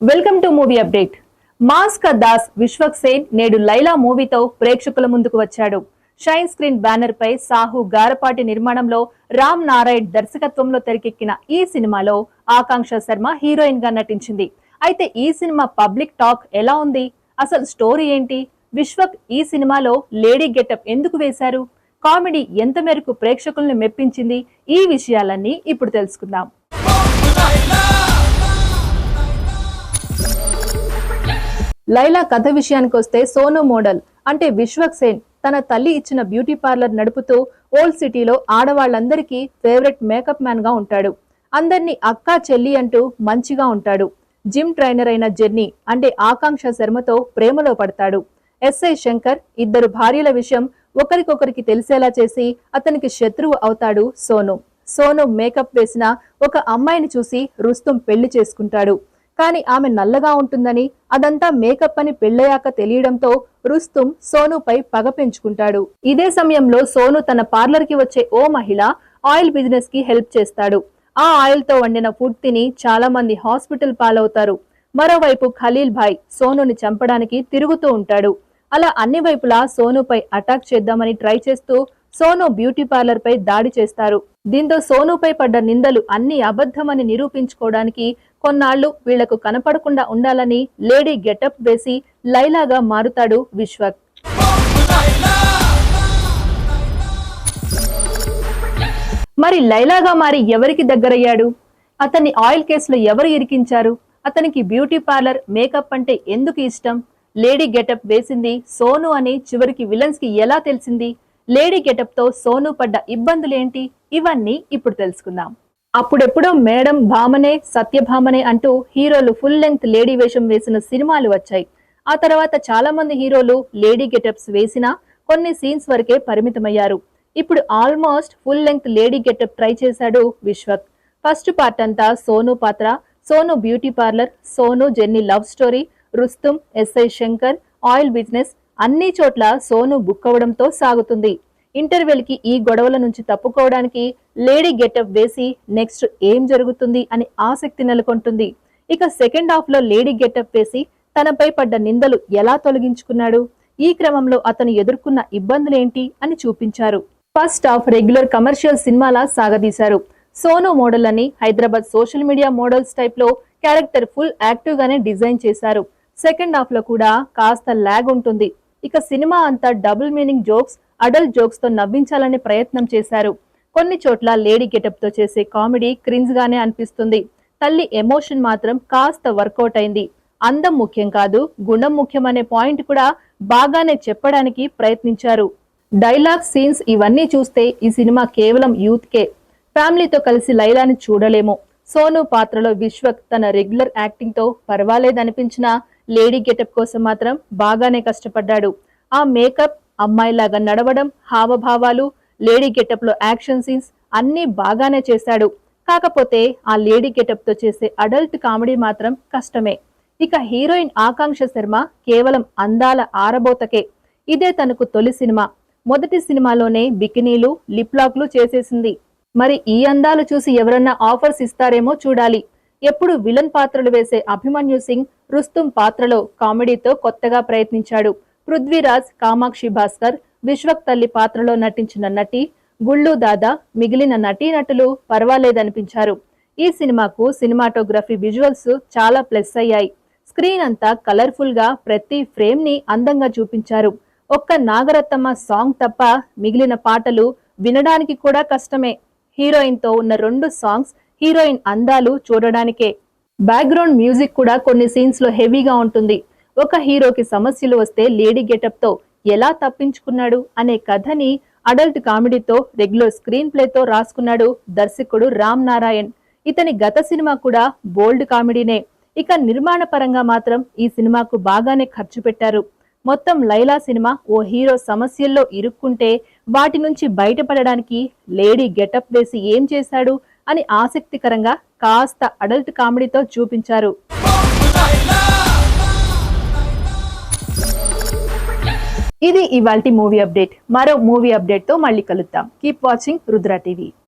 Welcome to movie update. Mask Das Vishwak Sen నేడు లైలా మూవీతో ప్రేక్షకుల ముందుకు వచ్చాడు. షైన్ స్క్రీన్ బ్యానర్ పై సాహు గారపాటి నిర్మాణంలో రామ్ నారాయణ్ దర్శకత్వంలో తెరకెక్కిన ఈ సినిమాలో ఆకాంక్ష శర్మ హీరోయిన్గా నటించింది. అయితే ఈ సినిమా పబ్లిక్ టాక్ ఎలా ఉంది? అసలు స్టోరీ ఏంటి? విశ్వక్ ఈ సినిమాలో లేడీ గెటప్ ఎందుకు వేశారు? కామెడీ ఎంత మేరకు ప్రేక్షకుల్ని మెప్పించింది? ఈ విషయాలన్నీ ఇప్పుడు తెలుసుకుందాం. లైలా కథ విషయానికి వస్తే సోను మోడల్ అంటే విశ్వక్ సేన్ తన తల్లి ఇచ్చిన బ్యూటీ పార్లర్ నడుపుతూ ఓల్డ్ సిటీలో ఆడవాళ్ళందరికీ ఫేవరెట్ మేకప్ మ్యాన్గా ఉంటాడు. అందరినీ అక్క చెల్లి అంటూ మంచిగా ఉంటాడు. జిమ్ ట్రైనర్ అయిన జెర్నీ అంటే ఆకాంక్ష శర్మతో ప్రేమలో పడతాడు. ఎస్ఐ శంకర్ ఇద్దరు భార్యల విషయం ఒకరికొకరికి తెలిసేలా చేసి అతనికి శత్రువు అవుతాడు సోను. సోను మేకప్ వేసిన ఒక అమ్మాయిని చూసి రుస్తుం పెళ్ళి చేసుకుంటాడు. కానీ ఆమె నల్లగా ఉంటుందని అదంతా మేకప్ అని పెళ్ళయ్యాక తెలియడంతో రుస్తుం సోనుపై పగ పెంచుకుంటాడు. ఇదే సమయంలో సోను తన పార్లర్కి వచ్చే ఓ మహిళ ఆయిల్ బిజినెస్కి హెల్ప్ చేస్తాడు. ఆ ఆయిల్తో వండిన ఫుడ్ తిని చాలా మంది హాస్పిటల్ పాలవుతారు. మరోవైపు ఖలీల్ భాయ్ సోనుని చంపడానికి తిరుగుతూ ఉంటాడు. అలా అన్ని వైపులా సోనుపై అటాక్ చేద్దామని ట్రై చేస్తూ సోను బ్యూటీ పార్లర్ పై దాడి చేస్తారు. దీంతో సోనుపై పడ్డ నిందలు అన్ని అబద్ధమని నిరూపించుకోవడానికి కొన్నాళ్ళు వీళ్ళకు కనపడకుండా ఉండాలని లేడీ గెటప్ వేసి లైలాగా మారుతాడు విశ్వక్. మరి లైలాగా మారి ఎవరికి దగ్గరయ్యాడు? అతన్ని ఆయిల్ కేసులో ఎవరు ఇరికించారు? అతనికి బ్యూటీ పార్లర్ మేకప్ అంటే ఎందుకు ఇష్టం? లేడీ గెటప్ వేసింది సోను అని చివరికి విలన్స్కి ఎలా తెలిసింది? లేడీ గెటప్తో సోను పడ్డ ఇబ్బందులేంటి? ఇవన్నీ ఇప్పుడు తెలుసుకుందాం. అప్పుడెప్పుడో మేడం భామనే సత్యభామనే అంటూ హీరోలు ఫుల్ లెంగ్త్ లేడీ వేషం వేసిన సినిమాలు వచ్చాయి. ఆ తర్వాత చాలా మంది హీరోలు లేడీ గెటప్స్ వేసినా కొన్ని సీన్స్ వరకే పరిమితమయ్యారు. ఇప్పుడు almost full length lady getup try చేశాడు విశ్వక్. ఫస్ట్ పార్ట్ అంతా సోను పాత్ర Sonu beauty parlour Sonu Jenny love story Rustum SI Shankar oil business అన్ని చోట్ల సోను బుక్ అవడంతో సాగుతుంది. ఇంటర్వెల్కి ఈ గొడవల నుంచి తప్పుకోవడానికి లేడీ గెటప్ వేసి నెక్స్ట్ ఏం జరుగుతుంది అని ఆసక్తి నెలకొంటుంది. ఇక సెకండ్ హాఫ్లో లేడీ గెటప్ వేసి తనపై పడ్డ నిందలు ఎలా తొలగించుకున్నాడు? ఈ క్రమంలో అతను ఎదుర్కొన్న ఇబ్బందులేంటి అని చూపించారు. ఫస్ట్ హాఫ్ రెగ్యులర్ కమర్షియల్ సినిమాలా సాగదీశారు. సోను మోడల్ అని హైదరాబాద్ సోషల్ మీడియా మోడల్స్ టైప్లో క్యారెక్టర్ ఫుల్ యాక్టివ్ గానే డిజైన్ చేశారు. సెకండ్ హాఫ్లో కూడా కాస్త లాగ్ ఉంటుంది. ఇక సినిమా అంతా డబుల్ మీనింగ్ జోక్స్ అడల్ట్ జోక్స్తో నవ్వించాలనే ప్రయత్నం చేశారు. కొన్ని చోట్ల లేడీ గెటప్తో చేసే కామెడీ క్రిన్స్ గానే అనిపిస్తుంది. తల్లి ఎమోషన్ మాత్రం కాస్త వర్కౌట్ అయింది. అందం ముఖ్యం కాదు గుణం ముఖ్యం అనే పాయింట్ కూడా బాగానే చెప్పడానికి ప్రయత్నించారు. డైలాగ్ సీన్స్ ఇవన్నీ చూస్తే ఈ సినిమా కేవలం యూత్ కే. ఫ్యామిలీతో కలిసి లైలాని చూడలేము. సోను పాత్రలో విశ్వక్ తన రెగ్యులర్ యాక్టింగ్తో పర్వాలేదనిపించినా లేడీ గెటప్ కోసం మాత్రం బాగానే కష్టపడ్డాడు. ఆ మేకప్ అమ్మాయిలాగా నడవడం హావభావాలు లేడీ గెటప్లో యాక్షన్ సీన్స్ అన్నీ బాగానే చేశాడు. కాకపోతే ఆ లేడీ గెటప్తో చేసే అడల్ట్ కామెడీ మాత్రం కష్టమే. ఇక హీరోయిన్ ఆకాంక్ష శర్మ కేవలం అందాల ఆరబోతకే. ఇదే తనకు తొలి సినిమా. మొదటి సినిమాలోనే బికినీలు లిప్లాక్లు చేసేసింది. మరి ఈ అందాలు చూసి ఎవరన్నా ఆఫర్స్ ఇస్తారేమో చూడాలి. ఎప్పుడు విలన్ పాత్రలు వేసే అభిమన్యు సింగ్ రుస్తుం పాత్రలో కామెడీతో కొత్తగా ప్రయత్నించాడు. పృథ్వీరాజ్ కామాక్షి భాస్కర్ విశ్వక్ తల్లి పాత్రలో నటించిన నటి గుళ్ళు దాదా మిగిలిన నటీనటులు పర్వాలేదనిపించారు. ఈ సినిమాకు సినిమాటోగ్రఫీ విజువల్స్ చాలా ప్లస్ అయ్యాయి. స్క్రీన్ అంతా కలర్ఫుల్గా ప్రతి ఫ్రేమ్ని అందంగా చూపించారు. ఒక్క నాగరత్నమ్మ సాంగ్ తప్ప మిగిలిన పాటలు వినడానికి కూడా కష్టమే. హీరోయిన్తో ఉన్న రెండు సాంగ్స్ హీరోయిన్ అందాలు చూడడానికే. బ్యాక్గ్రౌండ్ మ్యూజిక్ కూడా కొన్ని సీన్స్లో హెవీగా ఉంటుంది. ఒక హీరోకి సమస్యలు వస్తే లేడీ గెటప్తో ఎలా తప్పించుకున్నాడు అనే కథని అడల్ట్ కామెడీతో రెగ్యులర్ స్క్రీన్ ప్లేతో రాసుకున్నాడు దర్శకుడు రామ్ నారాయణ్. ఇతని గత సినిమా కూడా బోల్డ్ కామెడీనే. ఇక నిర్మాణ పరంగా మాత్రం ఈ సినిమాకు బాగానే ఖర్చు పెట్టారు. మొత్తం లైలా సినిమా ఓ హీరో సమస్యల్లో ఇరుక్కుంటే వాటి నుంచి బయటపడడానికి లేడీ గెటప్ వేసి ఏం చేశాడు అని ఆసక్తికరంగా కాస్త అడల్ట్ కామెడీతో చూపించారు. ఇది ఇవాల్టి మూవీ అప్డేట్. మరో మూవీ అప్డేట్తో మళ్ళీ కలుద్దాం. Keep watching Rudra TV.